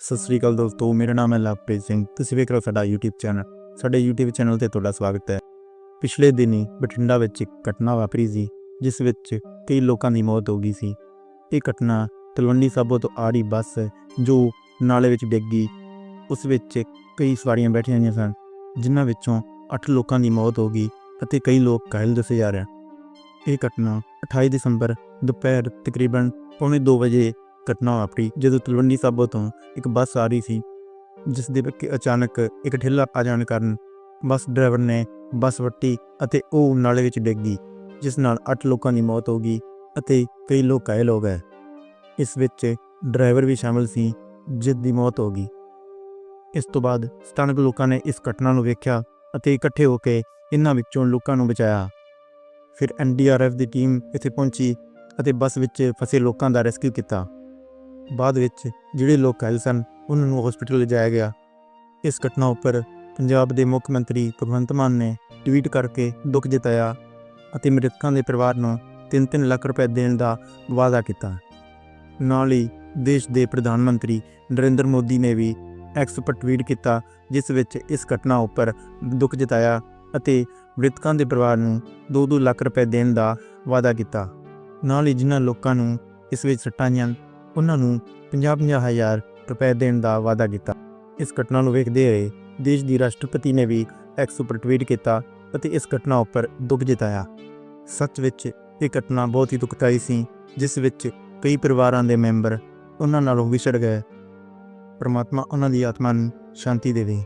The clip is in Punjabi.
ਸਤਿ ਸ੍ਰੀ ਅਕਾਲ ਦੋਸਤੋ, ਮੇਰਾ ਨਾਮ ਹੈ ਲਵਪ੍ਰੀਤ ਸਿੰਘ। ਤੁਸੀਂ ਵੇਖ ਰਹੇ ਹੋ ਸਾਡਾ YouTube ਚੈਨਲ ਸਾਡੇ YouTube ਚੈਨਲ ਤੇ ਤੁਹਾਡਾ ਸਵਾਗਤ ਹੈ। ਪਿਛਲੇ ਦਿਨੀ ਬਠਿੰਡਾ ਵਿੱਚ ਇੱਕ ਘਟਨਾ ਵਾਪਰੀ ਸੀ, ਜਿਸ ਵਿੱਚ ਕਈ ਲੋਕਾਂ ਦੀ ਮੌਤ ਹੋ ਗਈ ਸੀ। ਇਹ ਘਟਨਾ ਤਲਵੰਡੀ ਸਾਬੋ ਤੋਂ ਆ ਰਹੀ ਬੱਸ ਜੋ ਨਾਲੇ ਵਿੱਚ ਡਿੱਗ ਗਈ। ਉਸ ਵਿੱਚ ਕਈ ਸਵਾਰੀਆਂ ਬੈਠੀਆਂ ਹੋਈਆਂ ਸਨ, ਜਿਨ੍ਹਾਂ ਵਿੱਚੋਂ 8 ਲੋਕਾਂ ਦੀ ਮੌਤ ਹੋ ਗਈ ਅਤੇ ਕਈ ਲੋਕ ਘਾਇਲ ਦੱਸੇ ਜਾ ਰਹੇ ਹਨ। ਇਹ ਘਟਨਾ 28 ਦਸੰਬਰ ਦੁਪਹਿਰ ਤਕਰੀਬਨ ਪੌਣੇ 2 ਵਜੇ ਘਟਨਾ ਵਾਪਰੀ, ਜਦੋਂ ਤਲਵੰਡੀ ਸਾਬੋ ਤੋਂ ਇੱਕ ਬੱਸ ਆ ਰਹੀ ਸੀ ਜਿਸ ਦੇ ਵਿੱਚ ਅਚਾਨਕ ਇੱਕ ਠੇਲਾ ਆ ਜਾਣ ਕਾਰਨ ਬੱਸ ਡਰਾਈਵਰ ਨੇ ਬੱਸ ਵੱਟੀ ਅਤੇ ਉਹ ਨਾਲੇ ਵਿੱਚ ਡਿੱਗ ਗਈ, ਜਿਸ ਨਾਲ 8 ਲੋਕਾਂ ਦੀ ਮੌਤ ਹੋ ਗਈ ਅਤੇ ਕਈ ਲੋਕ ਘਾਇਲ ਹੋ ਗਏ। ਇਸ ਵਿੱਚ ਡਰਾਈਵਰ ਵੀ ਸ਼ਾਮਲ ਸੀ, ਜਿਸ ਦੀ ਮੌਤ ਹੋ ਗਈ। ਇਸ ਤੋਂ ਬਾਅਦ ਸਥਾਨਕ ਲੋਕਾਂ ਨੇ ਇਸ ਘਟਨਾ ਨੂੰ ਵੇਖਿਆ ਅਤੇ ਇਕੱਠੇ ਹੋ ਕੇ ਇਹਨਾਂ ਵਿੱਚੋਂ ਲੋਕਾਂ ਨੂੰ ਬਚਾਇਆ। ਫਿਰ ਐਨਡੀਆਰਐਫ ਦੀ ਟੀਮ ਇੱਥੇ ਪਹੁੰਚੀ ਅਤੇ ਬੱਸ ਵਿੱਚ ਫਸੇ ਲੋਕਾਂ ਦਾ ਰੈਸਕਿਊ ਕੀਤਾ। ਬਾਅਦ ਵਿੱਚ ਜਿਹੜੇ ਲੋਕ ਘਾਇਲ ਸਨ, ਉਹਨਾਂ ਨੂੰ ਹਸਪੀਟਲ ਲਿਜਾਇਆ ਗਿਆ। ਇਸ ਘਟਨਾ ਉੱਪਰ ਪੰਜਾਬ ਦੇ ਮੁੱਖ ਮੰਤਰੀ ਭਗਵੰਤ ਮਾਨ ਨੇ ਟਵੀਟ ਕਰਕੇ ਦੁੱਖ ਜਤਾਇਆ ਅਤੇ ਮ੍ਰਿਤਕਾਂ ਦੇ ਪਰਿਵਾਰ ਨੂੰ 3-3 ਲੱਖ ਰੁਪਏ ਦੇਣ ਦਾ ਵਾਅਦਾ ਕੀਤਾ। ਨਾਲ ਹੀ ਦੇਸ਼ ਦੇ ਪ੍ਰਧਾਨ ਮੰਤਰੀ ਨਰਿੰਦਰ ਮੋਦੀ ਨੇ ਵੀ ਐਕਸ ਉੱਪਰ ਟਵੀਟ ਕੀਤਾ, ਜਿਸ ਵਿੱਚ ਇਸ ਘਟਨਾ ਉੱਪਰ ਦੁੱਖ ਜਤਾਇਆ ਅਤੇ ਮ੍ਰਿਤਕਾਂ ਦੇ ਪਰਿਵਾਰ ਨੂੰ 2-2 ਲੱਖ ਰੁਪਏ ਦੇਣ ਦਾ ਵਾਅਦਾ ਕੀਤਾ। ਨਾਲ ਹੀ ਜਿਨ੍ਹਾਂ ਲੋਕਾਂ ਨੂੰ ਇਸ ਵਿੱਚ ਸੱਟਾਂ ਆਈਆਂ ਉਹਨਾਂ ਨੂੰ 50-50 ਹਜ਼ਾਰ ਰੁਪਏ ਦੇਣ ਦਾ ਵਾਅਦਾ ਕੀਤਾ। ਇਸ ਘਟਨਾ ਨੂੰ ਵੇਖਦੇ ਹੋਏ ਦੇਸ਼ ਦੀ ਰਾਸ਼ਟਰਪਤੀ ਨੇ ਵੀ ਐਕਸ ਉੱਪਰ ਟਵੀਟ ਕੀਤਾ ਅਤੇ ਇਸ ਘਟਨਾ ਉੱਪਰ ਦੁੱਖ ਜਤਾਇਆ। ਸੱਚ ਵਿੱਚ ਇਹ ਘਟਨਾ ਬਹੁਤ ਹੀ ਦੁਖਦਾਈ ਸੀ, ਜਿਸ ਵਿੱਚ ਕਈ ਪਰਿਵਾਰਾਂ ਦੇ ਮੈਂਬਰ ਉਹਨਾਂ ਨਾਲੋਂ ਵਿਛੜ ਗਏ। ਪਰਮਾਤਮਾ ਉਹਨਾਂ ਦੀ ਆਤਮਾ ਨੂੰ ਸ਼ਾਂਤੀ ਦੇਵੇ।